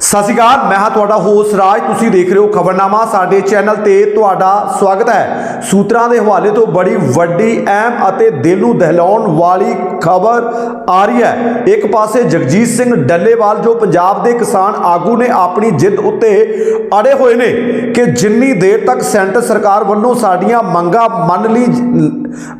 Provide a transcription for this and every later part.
ਸਤਿ ਸ਼੍ਰੀ ਅਕਾਲ, ਮੈਂ ਹਾਂ ਤੁਹਾਡਾ ਹੋਸਟ ਰਾਜ। ਤੁਸੀਂ ਦੇਖ ਰਹੇ ਹੋ ਖਬਰਨਾਮਾ। ਸਾਡੇ ਚੈਨਲ ਤੇ ਤੁਹਾਡਾ ਸਵਾਗਤ ਹੈ। ਸੂਤਰਾਂ ਦੇ ਹਵਾਲੇ ਤੋਂ ਬੜੀ ਵੱਡੀ, ਅਹਿਮ ਅਤੇ ਦਿਲ ਨੂੰ ਦਹਿਲਾਉਣ ਵਾਲੀ ਖਬਰ ਆ ਰਹੀ ਹੈ। ਇੱਕ ਪਾਸੇ ਜਗਜੀਤ ਸਿੰਘ ਡੱਲੇਵਾਲ, ਜੋ ਪੰਜਾਬ ਦੇ ਕਿਸਾਨ ਆਗੂ ਨੇ ਆਪਣੀ ਜਿੱਦ ਉੱਤੇ ਅੜੇ ਹੋਏ ਨੇ ਕਿ ਜਿੰਨੀ ਦੇਰ ਤੱਕ ਸੈਂਟਰ ਸਰਕਾਰ ਵੱਲੋਂ ਸਾਡੀਆਂ ਮੰਗਾਂ ਮੰਨ ਲਈ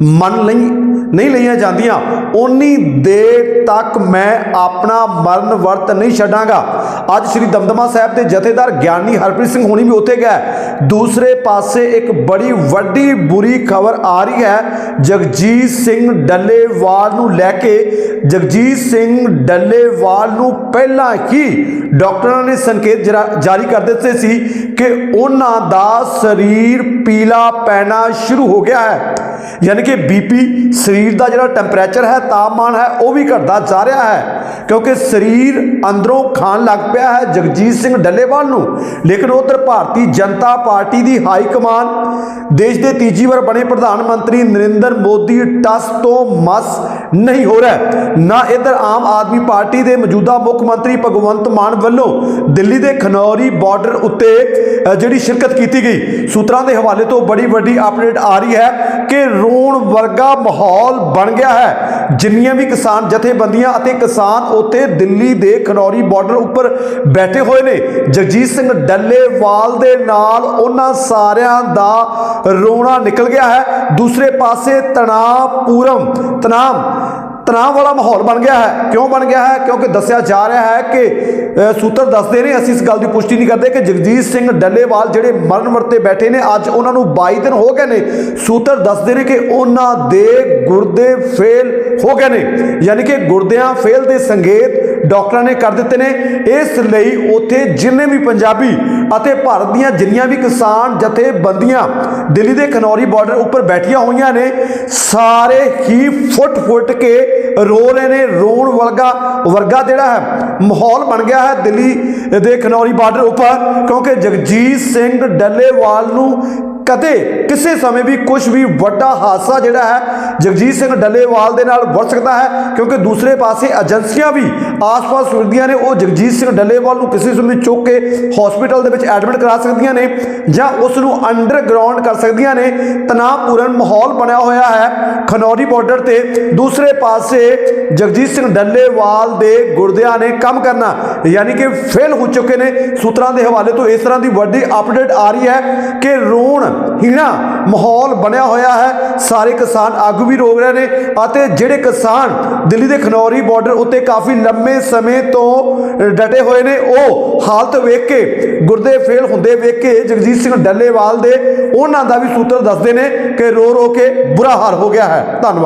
ਮੰਨ ਲਈ ਨਹੀਂ ਲਈਆਂ ਜਾਂਦੀਆਂ। ਉਨੀ ਦੇਰ ਤੱਕ ਮੈਂ ਆਪਣਾ ਮਰਨ ਵਰਤ ਨਹੀਂ ਛੱਡਾਂਗਾ। ਅੱਜ ਸ੍ਰੀ ਦਮਦਮਾ ਸਾਹਿਬ ਦੇ ਜਥੇਦਾਰ ਗਿਆਨੀ ਹਰਪ੍ਰੀਤ ਸਿੰਘ ਹੋਣੀ ਵੀ ਉੱਥੇ ਗਿਆ ਦੂਸਰੇ ਪਾਸੇ ਇੱਕ ਬੜੀ ਵੱਡੀ ਬੁਰੀ ਖਬਰ ਆ ਰਹੀ ਹੈ। ਜਗਜੀਤ ਸਿੰਘ ਡੱਲੇਵਾਲ ਨੂੰ ਲੈ ਕੇ, ਜਗਜੀਤ ਸਿੰਘ ਡੱਲੇਵਾਲ ਨੂੰ ਪਹਿਲਾਂ ਹੀ ਡਾਕਟਰਾਂ ਨੇ ਸੰਕੇਤ ਜਰਾ- ਜਾਰੀ ਕਰ ਦਿੱਤੇ ਸੀ ਕਿ ਉਹਨਾਂ ਦਾ ਸਰੀਰ ਪੀਲਾ ਪੈਣਾ ਸ਼ੁਰੂ ਹੋ ਗਿਆ ਹੈ। ਯਾਨੀ ਕਿ ਬੀਪੀ ਸਰੀਰ ਦਾ ਜਿਹੜਾ ਟੈਂਪਰੇਚਰ ਹੈ, ਤਾਪਮਾਨ ਹੈ, ਉਹ ਵੀ ਘਟਦਾ ਜਾ ਰਿਹਾ ਹੈ। ਕਿਉਂਕਿ ਸਰੀਰ ਅੰਦਰੋਂ ਖਾਣ ਲੱਗ ਪਿਆ ਹੈ ਜਗਜੀਤ ਸਿੰਘ ਡੱਲੇਵਾਲ ਨੂੰ। ਲੇਕਿਨ ਉਧਰ ਭਾਰਤੀ ਜਨਤਾ ਪਾਰਟੀ ਦੀ ਹਾਈ ਕਮਾਨ, ਦੇਸ਼ ਦੇ ਤੀਜੀ ਵਾਰ ਬਣੇ ਪ੍ਰਧਾਨ ਮੰਤਰੀ ਨਰਿੰਦਰ ਮੋਦੀ ਟਸ ਤੋਂ ਮਸ ਨਹੀਂ ਹੋ ਰਿਹਾ। ਨਾ ਇਧਰ ਆਮ ਆਦਮੀ ਪਾਰਟੀ ਦੇ ਮੌਜੂਦਾ ਮੁੱਖ ਮੰਤਰੀ ਭਗਵੰਤ ਮਾਨ ਵੱਲੋਂ ਦਿੱਲੀ ਦੇ ਖਨੌਰੀ ਬਾਰਡਰ ਉੱਤੇ ਜਿਹੜੀ ਸ਼ਿਰਕਤ ਕੀਤੀ ਗਈ। ਸੂਤਰਾਂ ਦੇ ਹਵਾਲੇ ਤੋਂ ਬੜੀ ਵੱਡੀ ਅਪਡੇਟ ਆ ਰਹੀ ਹੈ ਕਿ ਰੋਣ ਵਰਗਾ ਮਾਹੌਲ ਬਣ ਗਿਆ ਹੈ। ਜਿੰਨੀਆਂ ਵੀ ਕਿਸਾਨ ਜਥੇਬੰਦੀਆਂ ਅਤੇ ਕਿਸਾਨ ਉੱਥੇ ਦਿੱਲੀ ਦੇ ਖਨੌਰੀ ਬਾਰਡਰ ਉੱਪਰ ਬੈਠੇ ਹੋਏ ਨੇ। ਜਗਜੀਤ ਸਿੰਘ ਡੱਲੇਵਾਲ ਦੇ ਨਾਲ ਉਹਨਾਂ ਸਾਰਿਆਂ ਦਾ ਰੋਣਾ ਨਿਕਲ ਗਿਆ ਹੈ। ਦੂਸਰੇ ਪਾਸੇ ਤਣਾਅਪੂਰਮ ਤਣਾਅ ਤਣਾਅ ਵਾਲਾ ਮਾਹੌਲ ਬਣ ਗਿਆ ਹੈ। ਕਿਉਂ ਬਣ ਗਿਆ ਹੈ? ਕਿਉਂਕਿ ਦੱਸਿਆ ਜਾ ਰਿਹਾ ਹੈ ਕਿ ਸੂਤਰ ਦੱਸਦੇ ਨੇ, ਅਸੀਂ ਇਸ ਗੱਲ ਦੀ ਪੁਸ਼ਟੀ ਨਹੀਂ ਕਰਦੇ ਕਿ ਜਗਜੀਤ ਸਿੰਘ ਡੱਲੇਵਾਲ ਜਿਹੜੇ ਮਰਨ ਵਰਤੇ ਬੈਠੇ ਨੇ, ਅੱਜ ਉਹਨਾਂ ਨੂੰ 22 ਦਿਨ ਹੋ ਗਏ ਨੇ। ਸੂਤਰ ਦੱਸਦੇ ਨੇ ਕਿ ਉਹਨਾਂ ਦੇ ਗੁਰਦੇ ਫੇਲ ਹੋ ਗਏ ਨੇ। ਯਾਨੀ ਕਿ ਗੁਰਦਿਆਂ ਫੇਲ ਦੇ ਸੰਕੇਤ ਡਾਕਟਰਾਂ ਨੇ ਕਰ ਦਿੱਤੇ ਨੇ। ਇਸ ਲਈ ਉੱਥੇ ਜਿੰਨੇ ਵੀ ਪੰਜਾਬੀ ਅਤੇ ਭਾਰਤ ਦੀਆਂ ਜਿੰਨੀਆਂ ਵੀ ਕਿਸਾਨ ਜਥੇਬੰਦੀਆਂ ਦਿੱਲੀ ਦੇ ਖਨੌਰੀ ਬਾਰਡਰ ਉੱਪਰ ਬੈਠੀਆਂ ਹੋਈਆਂ ਨੇ, ਸਾਰੇ ਹੀ ਫੁੱਟ-ਫੁੱਟ ਕੇ ਰੋ ਰਹੇ ਨੇ ਰੋਣ ਵਰਗਾ ਵਰਗਾ ਜਿਹੜਾ ਹੈ, ਮਾਹੌਲ ਬਣ ਗਿਆ ਹੈ ਦਿੱਲੀ ਦੇ ਖਨੌਰੀ ਬਾਰਡਰ ਉੱਪਰ, ਕਿਉਂਕਿ ਜਗਜੀਤ ਸਿੰਘ ਡੱਲੇਵਾਲ ਨੂੰ ਕਦੇ ਕਿਸੇ ਸਮੇਂ ਵੀ ਕੁਝ ਵੀ ਵੱਡਾ ਹਾਦਸਾ ਜਿਹੜਾ ਹੈ, ਜਗਜੀਤ ਸਿੰਘ ਡੱਲੇਵਾਲ ਦੇ ਨਾਲ ਵੜ ਸਕਦਾ ਹੈ, ਕਿਉਂਕਿ ਦੂਸਰੇ ਪਾਸੇ ਏਜੰਸੀਆਂ ਵੀ ਆਸ-ਪਾਸ ਫਿਰਦੀਆਂ ਨੇ, ਉਹ ਜਗਜੀਤ ਸਿੰਘ ਡੱਲੇਵਾਲ ਨੂੰ ਕਿਸੇ ਸਮੇਂ ਚੁੱਕ ਕੇ ਹਸਪੀਟਲ ਦੇ ਵਿੱਚ ਐਡਮਿਟ ਕਰਾ ਸਕਦੀਆਂ ਨੇ ਜਾਂ ਉਸ ਨੂੰ ਅੰਡਰਗਰਾਉਂਡ ਕਰ ਸਕਦੀਆਂ ਨੇ। ਤਣਾਅਪੂਰਨ ਮਾਹੌਲ ਬਣਿਆ ਹੋਇਆ ਹੈ ਖਨੌਰੀ ਬਾਰਡਰ ਤੇ। ਦੂਸਰੇ ਪਾਸੇ ਜਗਜੀਤ ਸਿੰਘ ਡੱਲੇਵਾਲ ਦੇ ਗੁਰਦਿਆਂ ਨੇ ਕੰਮ ਕਰਨਾ, ਯਾਨੀ ਕਿ ਫੇਲ ਹੋ ਚੁੱਕੇ ਨੇ। ਸੂਤਰਾਂ ਦੇ ਹਵਾਲੇ ਤੋਂ ਇਸ ਤਰ੍ਹਾਂ ਦੀ ਵੱਡੀ ਅਪਡੇਟ ਆ ਰਹੀ ਹੈ ਕਿ ਰੋਣ ਹੀਣਾ ਮਾਹੌਲ ਬਣਿਆ ਹੋਇਆ ਹੈ। ਸਾਰੇ ਕਿਸਾਨ ਆਗੂ ਵੀ ਰੋ ਰਹੇ ਨੇ ਅਤੇ ਜਿਹੜੇ ਕਿਸਾਨ ਦਿੱਲੀ ਦੇ ਖਨੌਰੀ ਬਾਰਡਰ ਉੱਤੇ ਕਾਫੀ ਲੰਮੇ ਸਮੇਂ ਤੋਂ ਡਟੇ ਹੋਏ ਨੇ, ਉਹ ਹਾਲਤ ਵੇਖ ਕੇ, ਗੁਰਦੇ ਫੇਲ ਹੁੰਦੇ ਵੇਖ ਕੇ ਜਗਜੀਤ ਸਿੰਘ ਡੱਲੇਵਾਲ ਦੇ ਉਹਨਾਂ ਦਾ ਵੀ ਸੂਤਰ ਦੱਸਦੇ ਨੇ ਕਿ ਰੋ ਰੋ ਕੇ ਬੁਰਾ ਹਾਲ ਹੋ ਗਿਆ ਹੈ। ਧੰਨਵਾਦ।